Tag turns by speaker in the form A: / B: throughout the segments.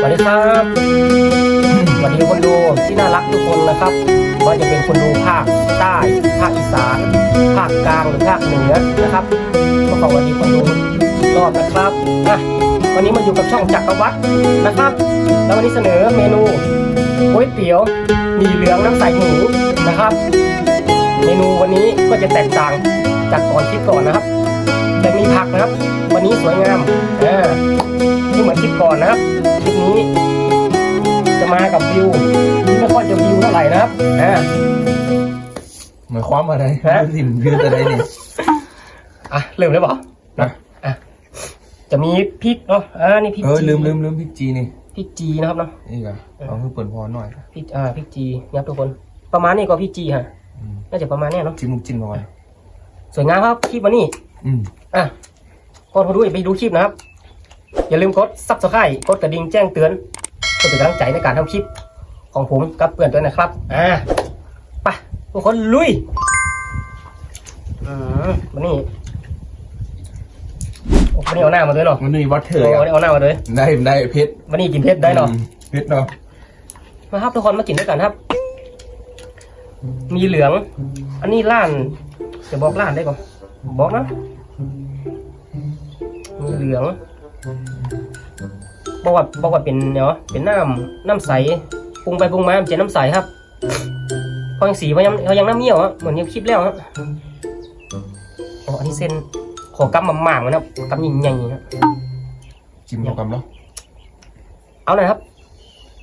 A: สวัสดีครับสวัสดีคนดูที่น่ารักทุกคนนะครับว่าจะเป็นคนดูภาคใต้ภาคอีสานภาคกลางหรือภาคเหนือนะครับก็ขอสวัสดีคนดูรอบนะครับอะวันนี้มาอยู่กับช่องจักรวรรนะครับ แล้ววันนี้เสนอเมนูก๋วยเตี๋ยวหมีเหลืองน้ำใสหมูนะครับ เมนูวันนี้ก็จะแตกต่างจากก่อนคลิปก่อนนะครับจะมีผักนะครับ วันนี้สวยงามอ่า ม่เหมือนคลิปก่อนนะครับคลิปนี้ จะมากับวิวที่ไม่ค่อยจะวิวเท่าไหร่นะครับอ่า
B: หมายความอะไร
A: ฮะ
B: ยืนยืนอะไรเนี่ย
A: อะเริ่มเลยเปล่า
B: นะ
A: อะจะมีพริกเนาะอ่านี่พริก
B: เออ
A: จี
B: ลืมลืมลืมพี่จีนี่
A: พริกจีนะครับเนาะ
B: นี่ก็เอาเพิ่งเปิดพอหน่อย
A: พริกอ่าพริกจีนะครับทุกคน ประมาณนี้ก็พริกจีฮะ
B: อืม
A: น่าจะประมาณเนี้ยเนาะ
B: จิ้มลูกจิ้มก่อน
A: สวยงามครับคลิปวันนี้
B: อืม
A: อะก่อนคนดูอย่าไปดูคลิปนะครับ อย่าลืมกดซับสไครต์กดกระดิ่งแจ้งเตือนเพื่อเป็นกำลังใจในการทำคลิปของผมกับเพื่อนด้วยนะครับ อ่าไปทุกคนลุย อืมวันนี้โอ้วันนี้เอาหน้ามาด้วยเนาะ
B: มันนี่วัดเถ
A: โอ้
B: ย
A: วันนี้เอาหน้ามาด้วย
B: ได้ได้เพชร
A: วันนี้กินเพชรได้เนาะ
B: อืมเพชรเนาะ
A: มาครับทุกคนมากินด้วยกันครับ มีเหลือง อันนี้ร้าน จะบอกร้านได้ก่อนบอกนะมีเหลือง บอกว่าบอกว่าเป็นเนาะเป็นน้ำน้ำใสปรุงไปปรุงมามันจะน้ำใสครับเขายังสีเขายังเขายังน้ำเมี่ยวอะเหมือนยังคลิปแล้วครับอ๋ออันนี้เส้นขอกำมาหมางๆนะครับกำใหญ่ๆนะ
B: จิ้มเอากำเนาะ
A: เอาเลยครับ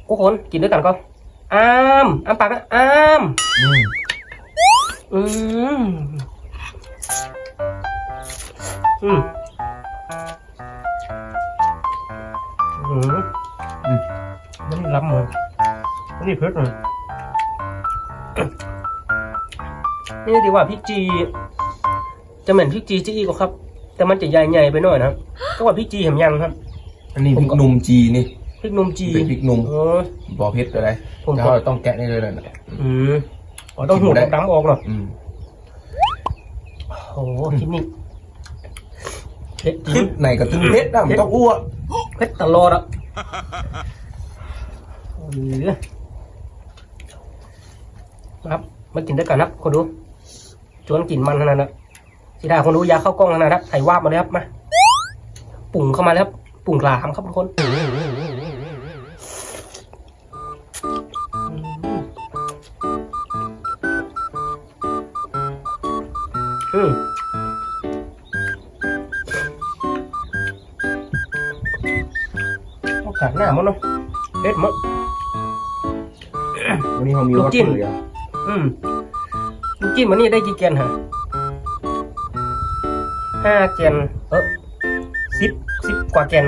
A: ทุกคนกินด้วยกันก่อนอ้ามอ้ามปากนะอ้าม
B: อืม
A: อืม ล้ำเลยมันนี่เผ็ดเลยนี่ดีกว่าพริกจี จะเหมือนพริกจีจี้ก็ครับ แต่มันจะใหญ่ๆไปหน่อยนะครับก็ว่าพริกจีเห็นยังครับ
B: อันนี้พริกหนุ่มจีนี่
A: พริกนมจี
B: เป็นพริกหนุ่ม
A: เออ
B: บอเพชรอะไร
A: ผม
B: แล้วเราต้องแกะนี่เลยนะ
A: อืมอ๋อต้องหูดำๆออกเหรอ
B: อืม
A: โอ้โหคลิปนี้เผ็ดจ
B: คลิ
A: ริง
B: ปไหนก็ถึงเพชรนะมันต้องอ้วก
A: เผ็ดตลอดอะ เออครับมากินด้วยกันครับคนดูชวนกลิ่นมันขนาดนั้นสีดาคนดูยาเข้ากล้องขนาดนั้นครับไถ่วาบมาเลยครับมาปุ่งเข้ามาแล้วครับปุ่งกลามครับทุกคนอืมโอกาสหน้ามั้งเนาะเด็ดมั้ง
B: วันนี้เขามี
A: ลูก
B: วัด
A: จิ้ม
B: เถยอะ
A: อืมลูกจิ้มวันนี้ได้กี่แกนฮะห้าแกนเออสิบสิบกว่าแกน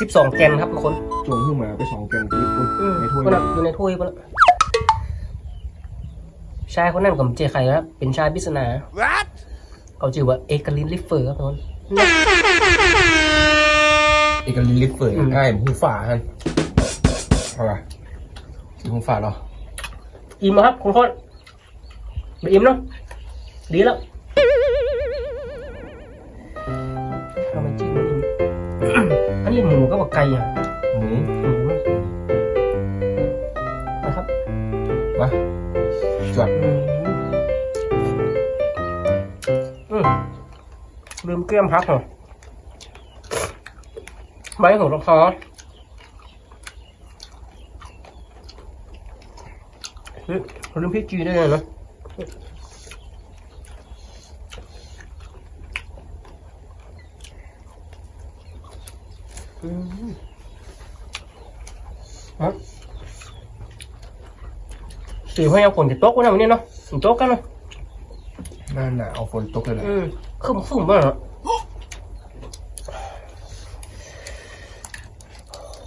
A: สิบสองแกนครับทุกคน
B: จงขึ้นมาไปสองแกนพริกอุ๊ย
A: อืม
B: ในถ้วย
A: คนนั้นอยู่ในถ้วยคนนั้นชายคนนั้นกับเจใครครับเป็นชายปริศนาเขาชื่อว่าเอกลินลิฟเฟอร์ครับทุกคน
B: เอกลินลิฟเฟอร์
A: อืม
B: ง่ายหูฝ่าฮันเอาละ จิ้มหูฝ่าเหรอ
A: อิ่มแล้วครับคุณคนไม่อิ่มเนาะดีแล้วทำไมจิ้มมันอิ่มอันนี้หมูก็บอกไก่อะ
B: หมู
A: หมูนะครับ
B: มาจวด
A: อืมอืมลืมเกลี้ยมพักเหรอใบของรองคอ เฮ้ยลืมพริกจีได้วยนะอืมฮะสีห้อยเอาฝนจะตกวะนะวันนี้เนาะฝนตกกันเนาะ
B: หน้าหนาวฝนตกเลยแหละ
A: อืมคึมคึมบ้างเหรอ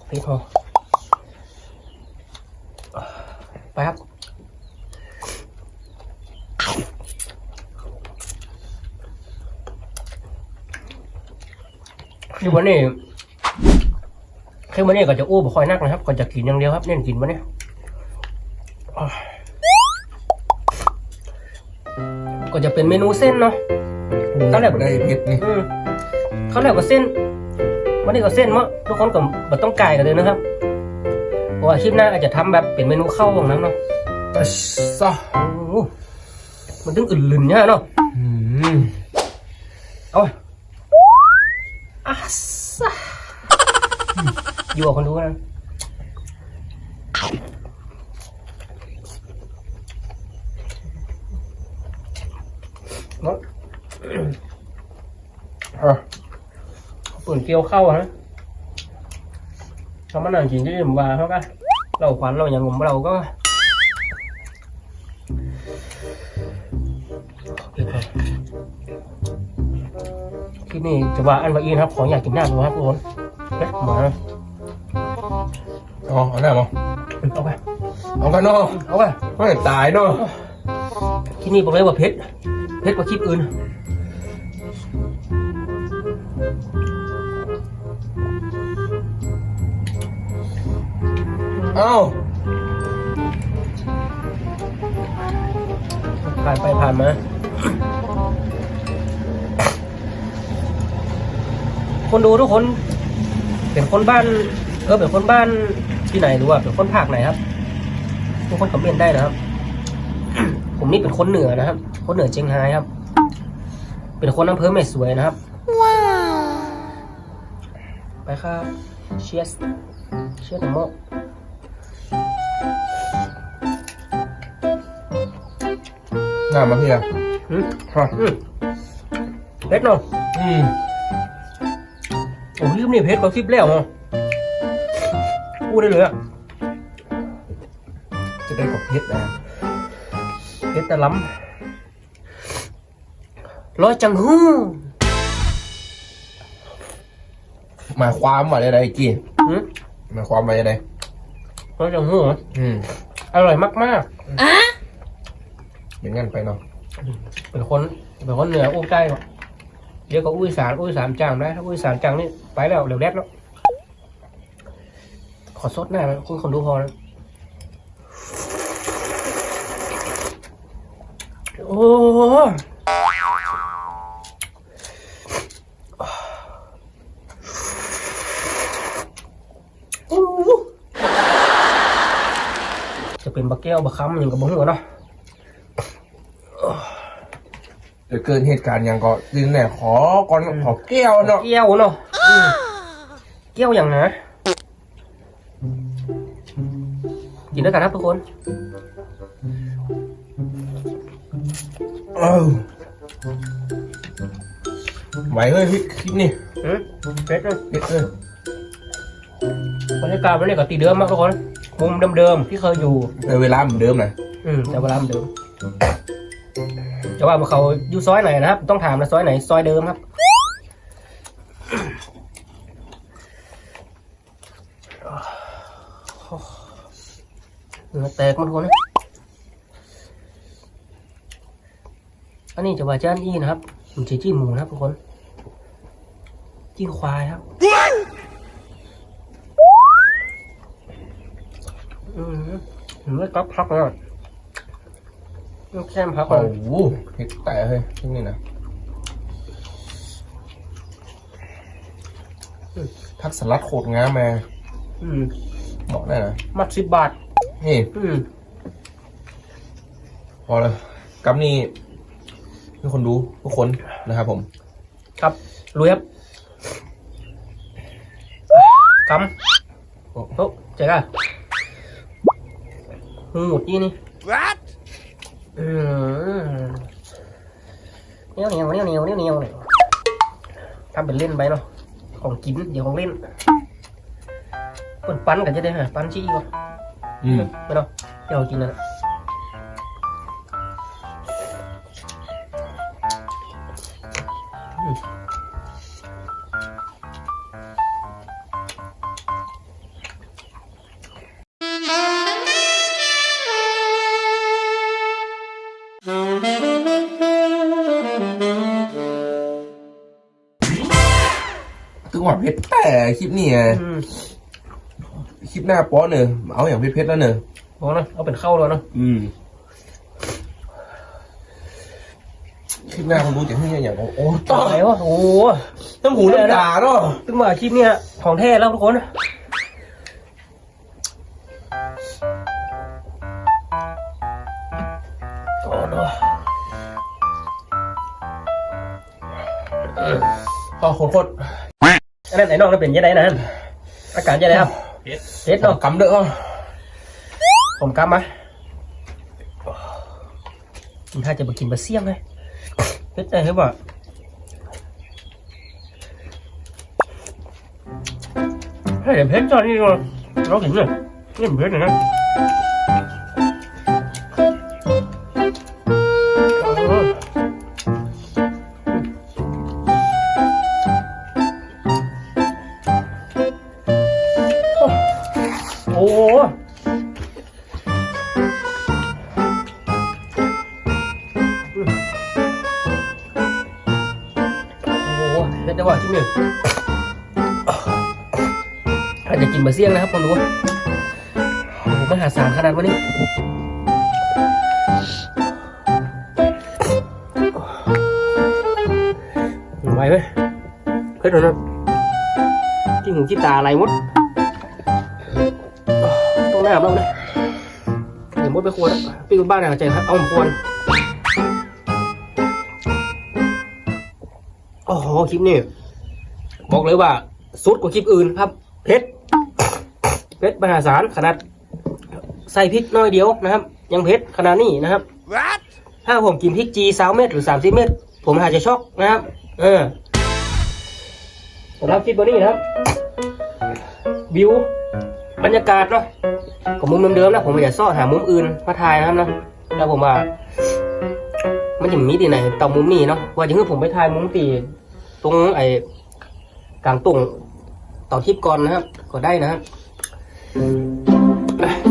A: พี่พอไปครับ คือวันนี้คือวันนี้ก็จะอู้บ่ค่อยนักนะครับก็จะกินอย่างเดียวครับ เน้นกินวันนี้อ่าก็จะเป็นเมนูเส้นเนาะตอนแรก
B: ได้เพชรนี่
A: อืมเขาเรียกว่าเส้นวันนี้ก็เส้นมั้งทุกคนก็บ่ต้องไก่กันเลยนะครับเพราะว่าคลิปหน้าอาจจะทำแบบเป็นเมนูข้าวของน้ำเนาะ
B: ตัชซะ
A: โอ้โหมันถึงอื่นลืนเนี่ยเนาะ
B: อืม
A: เอา อาซะอยู่กับคนดูนะนะ
B: อะ
A: ปิดเกียวเข้าฮะทำมันหนังจริงที่ผมว่าเขาก็เราขวัญเราอย่างผมเราก็ ที่นี่จะว่าอันว่าอีนะครับ ขออยากกินหน้าดูครับทุกคนนะหมา
B: อ๋อเอาหน้ามา
A: เอาไป
B: เอากันเนาะ
A: เอาไป
B: ไม่ตายเนาะ
A: ที่นี่บอกเลยว่าเพชรเพชรกว่าคลิปอื่น
B: เอ้า
A: ผ่านไปผ่านมา คนดูทุกคน เป็นคนบ้าน เออเป็นคนบ้านที่ไหนหรือว่าเป็นคนภาคไหนครับ ทุกคนคอมเมนต์ได้นะครับ ผมนี่เป็นคนเหนือนะครับ คนเหนือเชียงรายครับ เป็นคนอำเภอแม่สวยนะครับไปครับเชียสเชียสโมก
B: หน้ามาพี่อะ
A: อืม
B: ฮะ
A: อืมเพชรเนาะ
B: อืม
A: โอ้ยนี่เพชรเขาคลิปแล้วเหรอพูดได้เลยอะ
B: จะได้กับเพชรนะ
A: เพชรแต่ล้ำร้อยจังหู้
B: หมายความว่าอะไรๆกี่
A: หืม
B: หมายความว่าอะไร
A: ร้อยจังหู้เหรอ
B: อืม
A: อร่อยมาก
B: อย่างงั้นไปเนาะ
A: ๆเป็นคนเป็นคนเหนืออุ้ยใกล้ว่ะ เดี๋ยวก็อุ้ยสารอุ้ยสามจางได้ถ้าอุ้ยสามจางนี่ไปแล้วเดี๋ยวแรกแล้วขอซดหน้าไหมคุณคนดูพอนะโอ้โจะเป็นบักแก้วบักคำอย่างกับบังหัวเนาะ
B: เดี๋ยวเกิดเหตุการณ์อย่างก็ดินแหน่ขอก่อนขอแก้วเนาะ
A: เกี้ยวเนาะอืมเกี้ยวอย่างนะกินด้วยกันครับทุกคน
B: เออไหวเฮ้ยพี่คลิปนี่
A: อืมเผ็ดเลย
B: เพชรเออบ
A: รรยากาศวันนี้ก็ตีเดิมมากทุกคนมุมเดิมๆที่เคยอยู่
B: ในเวลาเหมือนเดิมนะ
A: อืมแต่เวลาเหมือนเดิม จะว่าเขาอยู่ซอยไหนนะครับ ต้องถามนะซอยไหนซอยเดิมครับเหงื่อแตกมันทุกคนนะอันนี้จะว่าจ้านอี้นะครับมันจะจิ้หมูนะครับทุกคนจิ้ควายครับอืมเนื้อก๊อบพักเลย ต้องแค่มพักเล
B: โอ้
A: ย
B: โหเพชรแต่เฮ้ยคลิปนี้นะทักสลัดโคตรงามมา
A: อืม
B: บอกได้นะ
A: มัดสิบบาท
B: นี่
A: อืม
B: พอเลยกับนี่ทุกคนดูทุกคนนะครับผม
A: ครับรวยครับกำ
B: โอ้
A: โอ้เจ๊ก้าหูหมดยี่นี่ อืมเหนียวเหนียวเหนียวเหนียวเหนียวเหนียวเนี่ยทำเป็นเล่นไปเนาะของกินเดี๋ยวของเล่นเปิดปั้นกันจะได้ฮะปั้นชี้ก่อน
B: อืม
A: ไม่เนาะเดี๋ยวกินนะ
B: ตึงหวานเพชรแต่คลิปนี่ไง
A: อืม
B: คลิปหน้าป้อเนอะเอาอย่างเพชรเพชรแล้วเนอะ
A: บอกนะเอาเป็นเข้าแล้วเนาะ
B: อืมลิปหน้าคนดูจะให้อย่างของโอ้
A: ต่
B: ต่
A: อ
B: อ
A: ไหนวะโอ้โห
B: น้ำหูน้ำตาเนาะ
A: ตึงมาคลิปเนี้ยของแท้แล้วทุกคน
B: พอโคตรโคตร
A: อันนั้นไหนน้องจะเป็นยังไงนะอากาศยังไงครับเฮ็ดเนาะ
B: กำเด้ออะ
A: ผมกลับมาถ้าจะไปกินบะเสี่ยงเลยเฮ็ดได้ไหมบ่ให้เห็นเพชรจอนี่ก่อนเราเห็นเลยนี่เห็นเพชรนะ ได้ว่าที่หนึ่งอาจจะกินบะเสี่ยงนะครับคนดูโอ้มหาศาลขนาดวันนี้ไหวไหมเฮ้ยเดี๋ยวนะที่หูที่ตาอะไรมดต้องหน้าบ้างนะเดี๋ยวมดไปควรปีนบ้านเนี่ยใจครับเอาผมควร โอ้โหคลิปนี้บอกเลยว่าสุดกว่าคลิปอื่นครับเพชรเพชรมหาศาลขนาด ใส่พริกน้อยเดียวนะครับ ยังเพชรขนาดนี้นะครับถ้าผมกินพริกจีสามเม็ดหรือสามสิบเม็ดผมอาจจะช็อกนะครับ เออสำหรับคลิปวันนี้นะครับ วิวบรรยากาศเนาะกับมุมเดิมๆนะผมไม่อยากซ่อหามุมอื่นมาถ่ายนะครับนะแล้วผมว่ามันจะมีที่ไหนต่อมุมนี้เนาะว่าอย่างที่ผมไปถ่ายมุมตีต รงไอ้กลางตุ่งต่อคลิปก่อนนะครับก็ได้นะครับ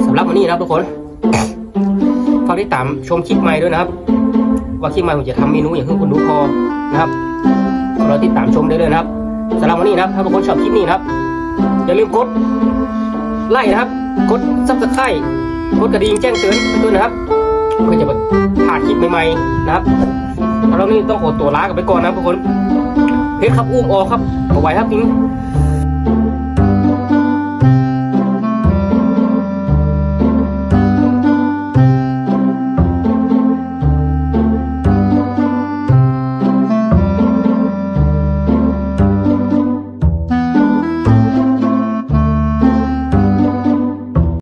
A: สำหรับวันนี้นะครับทุกคนฝากติดตามชมคลิปใหม่ด้วยนะครับ ว่าคลิปใหม่ผมจะทำเมนูอย่างที่คุณดูพอนะครับเราติดตามชมได้เลยนะครับสำหรับวันนี้นะครับถ้าทุกคนชอบคลิปนี้นะครับอย่าลืมกดไลค์นะครับ กดซับสไครต์กดกระดิ่งแจ้งเตือนด้วยนะครับเพื่อจะมาผ่านคลิปใหม่ๆนะครับแล้วนี่ต้องขอตัวลากันไปก่อนนะทุกคน เพชรครับอุ้มออกครับเอาไว้ครับทิ้ง